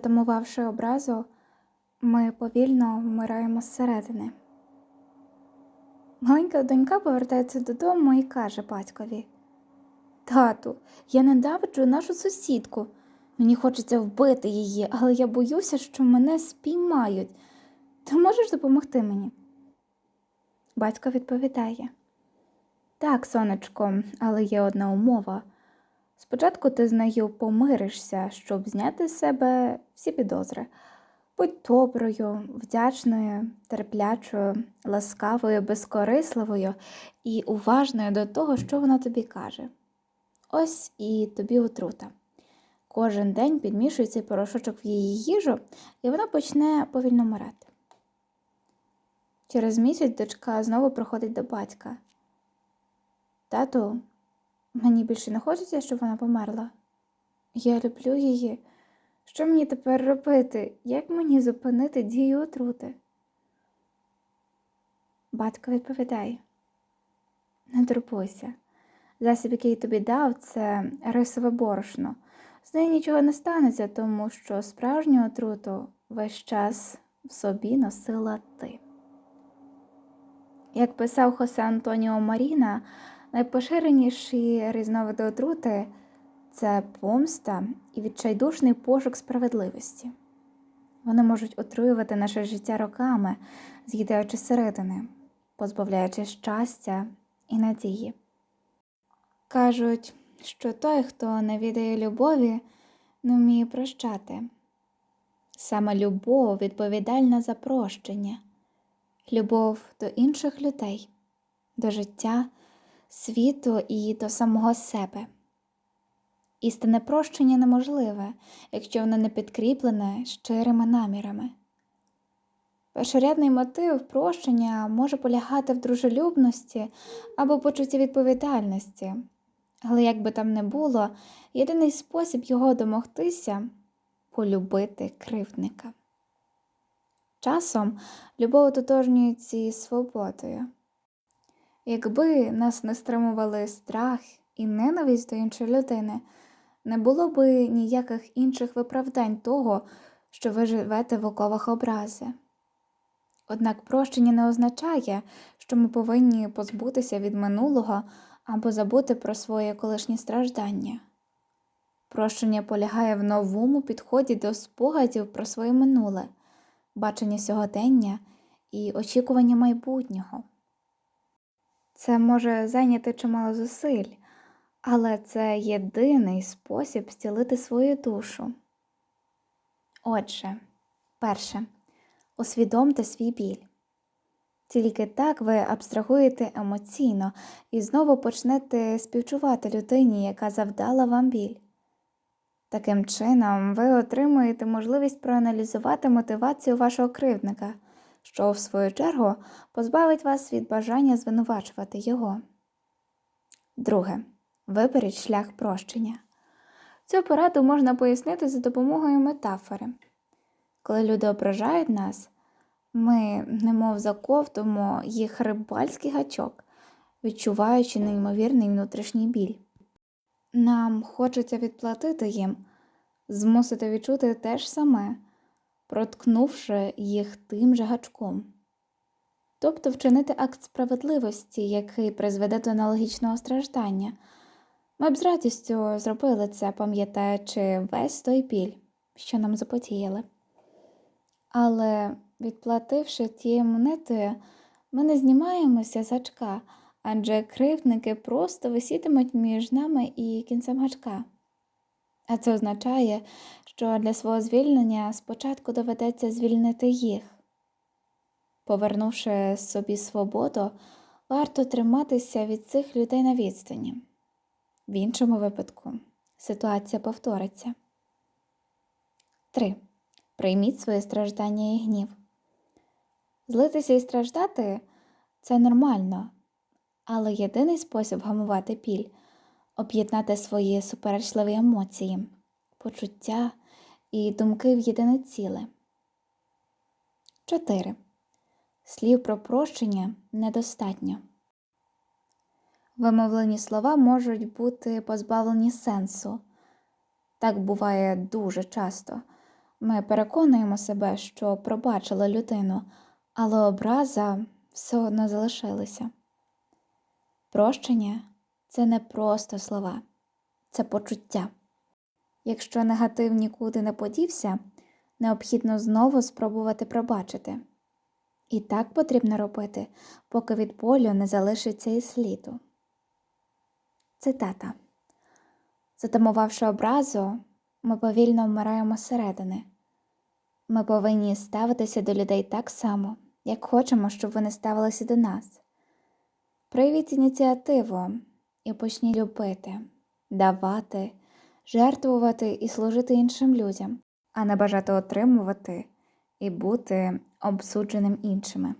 затамувавши образу, ми повільно вмираємо зсередини. Маленька донька повертається додому і каже батькові: Тату, я ненавиджу нашу сусідку. Мені хочеться вбити її, але я боюся, що мене спіймають. Ти можеш допомогти мені? Батько відповідає: Так, сонечко, але є одна умова. Спочатку ти з нею помиришся, щоб зняти з себе всі підозри. Будь доброю, вдячною, терплячою, ласкавою, безкорисливою і уважною до того, що вона тобі каже. Ось і тобі отрута. Кожен день підмішуй цей порошочок в її їжу, і вона почне повільно мирати. Через місяць дочка знову приходить до батька. Тату, мені більше не хочеться, щоб вона померла. Я люблю її. Що мені тепер робити? Як мені зупинити дію отрути? Батько відповідає: Не турбуйся. Засіб, який тобі дав, це рисове борошно. З нею нічого не станеться, тому що справжню отруту весь час в собі носила ти. Як писав Хосе Антоніо Маріна, найпоширеніші різновиди отрути це помста і відчайдушний пошук справедливості. Вони можуть отруювати наше життя роками, з'їдаючи середини, позбавляючи щастя і надії. Кажуть, що той, хто не віддає любові, не вміє прощати. Саме любов відповідальна за прощення, любов до інших людей, до життя, світу і до самого себе. Істинне прощення неможливе, якщо воно не підкріплене щирими намірами. Першорядний мотив прощення може полягати в дружелюбності або почутті відповідальності, але як би там не було, єдиний спосіб його домогтися полюбити кривдника. Часом любов ототожнюється свободою. Якби нас не стримували страх і ненависть до іншої людини, не було би ніяких інших виправдань того, що ви живете в оковах образи. Однак прощення не означає, що ми повинні позбутися від минулого або забути про своє колишнє страждання. Прощення полягає в новому підході до спогадів про своє минуле, бачення сьогодення і очікування майбутнього. Це може зайняти чимало зусиль, але це єдиний спосіб зцілити свою душу. Отже, перше, усвідомте свій біль. Тільки так ви абстрагуєте емоційно і знову почнете співчувати людині, яка завдала вам біль. Таким чином, ви отримуєте можливість проаналізувати мотивацію вашого кривдника, що, в свою чергу, позбавить вас від бажання звинувачувати його. Друге. Виберіть шлях прощення. Цю пораду можна пояснити за допомогою метафори. Коли люди ображають нас, ми немов заковтуємо їх рибальський гачок, відчуваючи неймовірний внутрішній біль. Нам хочеться відплатити їм, змусити відчути те ж саме, проткнувши їх тим же гачком. Тобто вчинити акт справедливості, який призведе до аналогічного страждання. Ми б з радістю зробили це, пам'ятаючи весь той біль, що нам запотіяли. Але, відплативши тією монетою, ми не знімаємося з гачка, адже кривдники просто висітимуть між нами і кінцем гачка. А це означає, що для свого звільнення спочатку доведеться звільнити їх. Повернувши собі свободу, варто триматися від цих людей на відстані. В іншому випадку ситуація повториться. 3. Прийміть своє страждання і гнів. Злитися і страждати це нормально, але єдиний спосіб гамувати біль об'єднати свої суперечливі емоції, почуття і думки в єдине ціле. 4. Слів про прощення недостатньо. Вимовлені слова можуть бути позбавлені сенсу. Так буває дуже часто. Ми переконуємо себе, що пробачили людину, але образа все одно залишилася. Прощення це не просто слова, це почуття. Якщо негатив нікуди не подівся, необхідно знову спробувати пробачити. І так потрібно робити, поки від болю не залишиться і сліду. Цитата. Затамувавши образу, ми повільно вмираємо зсередини. Ми повинні ставитися до людей так само, як хочемо, щоб вони ставилися до нас. Проявіть ініціативу і почні любити, давати, жертвувати і служити іншим людям, а не бажати отримувати і бути обсудженим іншими.